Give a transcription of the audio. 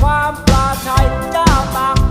ความปลาชัยจ้าวตา